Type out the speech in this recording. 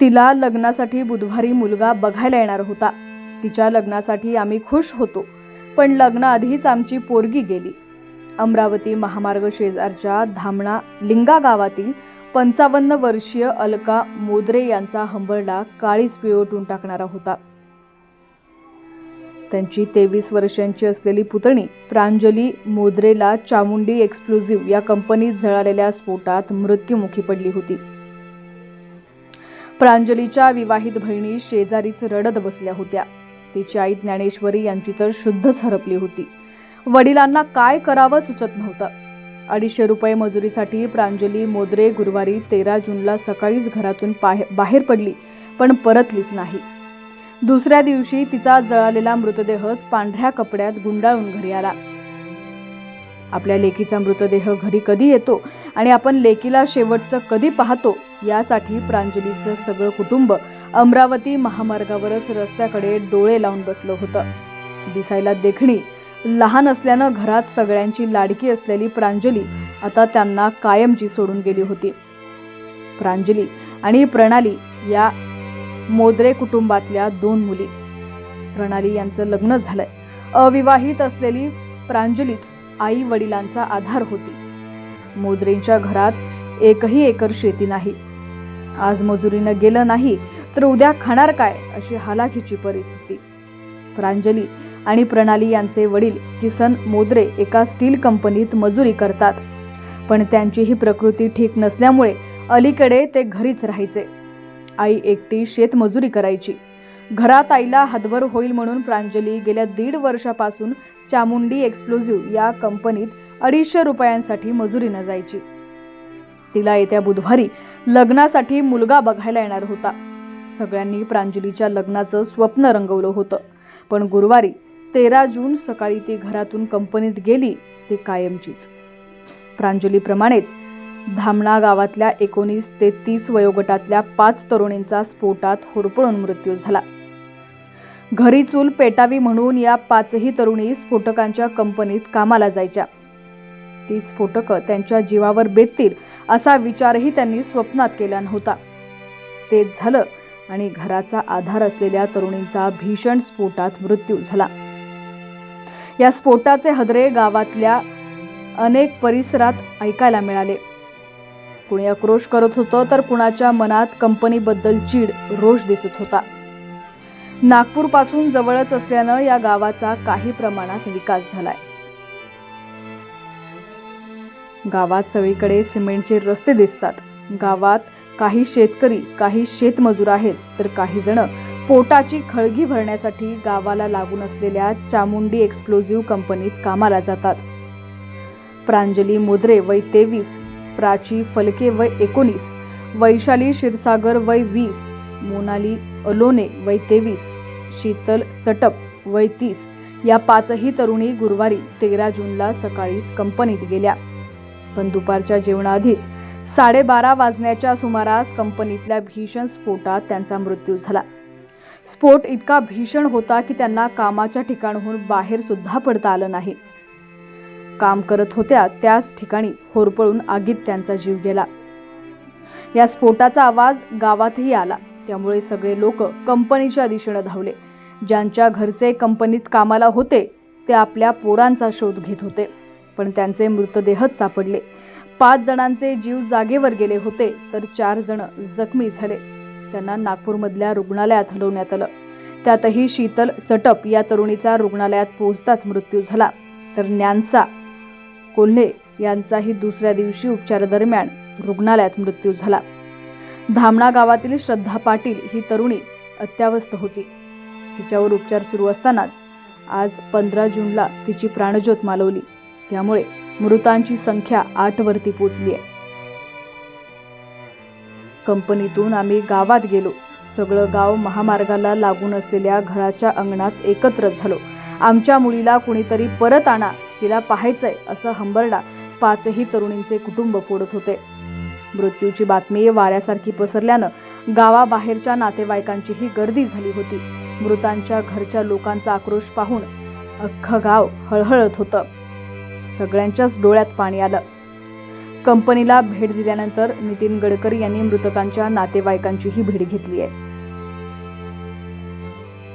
तिला लग्नासाठी बुधवारी मुलगा बघायला येणार होता. तिच्या लग्नासाठी आम्ही खुश होतो पण लग्नाआधीच आमची पोरगी गेली. अमरावती महामार्ग शेजारच्या धामणा लिंगा गावातील पंचावन्न वर्षीय अलका मोदरे यांचा हंबरडा काळीच पिळवटून टाकणारा होता. त्यांची तेवीस वर्षांची असलेली पुतणी प्रांजली मोदरेला चामुंडी एक्सक्लुझिव्ह या कंपनीत झळालेल्या स्फोटात मृत्युमुखी पडली होती. प्रांजलीच्या विवाहित बहिणी शेजारीच रडत बसल्या होत्या. तिची आई ज्ञानेश्वरी यांची तर शुद्धच हरपली होती. वडिलांना काय करावं सुचत नव्हतं. अडीचशे रुपये मजुरीसाठी प्रांजली मोदरे गुरुवारी तेरा जूनला सकाळीच घरातून पाहे- बाहेर पडली पण परतलीच नाही. दुसऱ्या दिवशी तिचा जळालेला मृतदेहच पांढऱ्या कपड्यात गुंडाळून घरी आला. आपल्या लेकीचा मृतदेह घरी कधी येतो आणि आपण लेकीला शेवटचं कधी पाहतो यासाठी प्रांजलीचं सगळं कुटुंब अमरावती महामार्गावरच रस्त्याकडे डोळे लावून बसलं होतं. दिसायला देखणी लहान असल्यानं घरात सगळ्यांची लाडकी असलेली प्रांजली आता त्यांना कायमची सोडून गेली होती. प्रांजली आणि प्रणाली या मोदरे कुटुंबातल्या दोन मुली. प्रणाली यांचं लग्न झालंय. अविवाहित असलेली प्रांजलीच आई वडिलांचा आधार होती. मोदरेंच्या घरात एकही एकर शेती नाही. आज मजुरीनं गेलं नाही तर उद्या खाणार काय अशी हालाखीची परिस्थिती. प्रांजली आणि प्रणाली यांचे वडील किसन मोदरे एका स्टील कंपनीत मजुरी करतात. पण त्यांची ही प्रकृती ठीक नसल्यामुळे अलीकडे ते घरीच राहायचे. आई एकटी शेतमजुरी करायची. घरात आईला हातभर होईल म्हणून प्रांजली गेल्या दीड वर्षापासून चामुंडी एक्सप्लोझिव्ह या कंपनीत अडीचशे रुपयांसाठी मजुरीनं जायची. तिला येत्या बुधवारी लग्नासाठी मुलगा बघायला येणार होता. सगळ्यांनी प्रांजलीच्या लग्नाचं स्वप्न रंगवलं होतं. पण गुरुवारी तेरा जून सकाळी ती घरातून कंपनीत गेली ती कायमचीच. प्रांजलीप्रमाणेच धामणा गावातल्या एकोणीस ते तीस वयोगटातल्या पाच तरुणींचा स्फोटात होरपळून मृत्यू झाला. घरी चूल पेटावी म्हणून या पाचही तरुणी स्फोटकांच्या कंपनीत कामाला जायच्या. ती स्फोटकं त्यांच्या जीवावर बेततील असा विचारही त्यांनी स्वप्नात केला नव्हता. तेच झालं आणि घराचा आधार असलेल्या तरुणींचा भीषण स्फोटात मृत्यू झाला. या स्फोटाचे हदरे गावातल्या अनेक परिसरात ऐकायला मिळाले. कुणी आक्रोश करत होतं तर कुणाच्या मनात कंपनीबद्दल चीड रोष दिसत होता. नागपूरपासून जवळच असल्यानं या गावाचा काही प्रमाणात विकास झालाय. गावात सगळीकडे सिमेंटचे रस्ते दिसतात. गावात काही शेतकरी काही शेतमजूर आहेत तर काही जण पोटाची खळगी भरण्यासाठी गावाला लागून असलेल्या चामुंडी एक्सप्लोझिव्ह कंपनीत कामाला जातात. प्रांजली मोदरे वय तेवीस प्राची फलके वय एकोणीस वैशाली क्षीरसागर वय वीस मोनाली अलोने वय तेवीस शीतल चटप वय तीस या पाचही तरुणी गुरुवारी तेरा जूनला सकाळीच कंपनीत गेल्या. पण दुपारच्या जेवणाआधीच साडेबारा वाजण्याच्या सुमारास कंपनीतल्या भीषण स्फोटात त्यांचा मृत्यू झाला. स्फोट इतका भीषण होता की त्यांना कामाच्या ठिकाणाहून बाहेर सुद्धा पडता आलं नाही. काम करत होत्या त्याच ठिकाणी होरपळून आगीत त्यांचा जीव गेला. या स्फोटाचा आवाज गावातही आला. त्यामुळे सगळे लोक कंपनीच्या दिशेनं धावले. ज्यांच्या घरचे कंपनीत कामाला होते ते आपल्या पोरांचा शोध घेत होते. पण त्यांचे मृतदेहच सापडले. पाच जणांचे जीव जागेवर गेले होते तर चार जण जखमी झाले. त्यांना नागपूरमधल्या रुग्णालयात हलवण्यात आलं. त्यातही शीतल चटप या तरुणीचा रुग्णालयात पोहोचताच मृत्यू झाला. तर न्यानसा कोल्हे यांचाही दुसऱ्या दिवशी उपचारादरम्यान रुग्णालयात मृत्यू झाला. धामणा गावातील श्रद्धा पाटील ही तरुणी अत्यावस्थ होती. तिच्यावर उपचार सुरू असतानाच आज पंधरा जूनला तिची प्राणज्योत मालवली. त्यामुळे मृतांची संख्या आठवरती पोचली आहे. कंपनीतून आम्ही गावात गेलो. सगळं गाव महामार्गाला लागून असलेल्या घराच्या अंगणात एकत्र झालो. आमच्या मुलीला कुणीतरी परत आणा तिला पाहायचंय असं हंबरडा पाचही तरुणींचे कुटुंब फोडत होते. मृत्यूची बातमी वाऱ्यासारखी पसरल्यानं गावाबाहेरच्या नातेवाईकांचीही गर्दी झाली होती. मृतांच्या घरच्या लोकांचा आक्रोश पाहून अख्खं गाव हळहळत होतं. सगळ्यांच्याच डोळ्यात पाणी आलं. कंपनीला भेट दिल्यानंतर नितीन गडकरी यांनी मृतकांच्या नातेवाईकांचीही भेट घेतली आहे.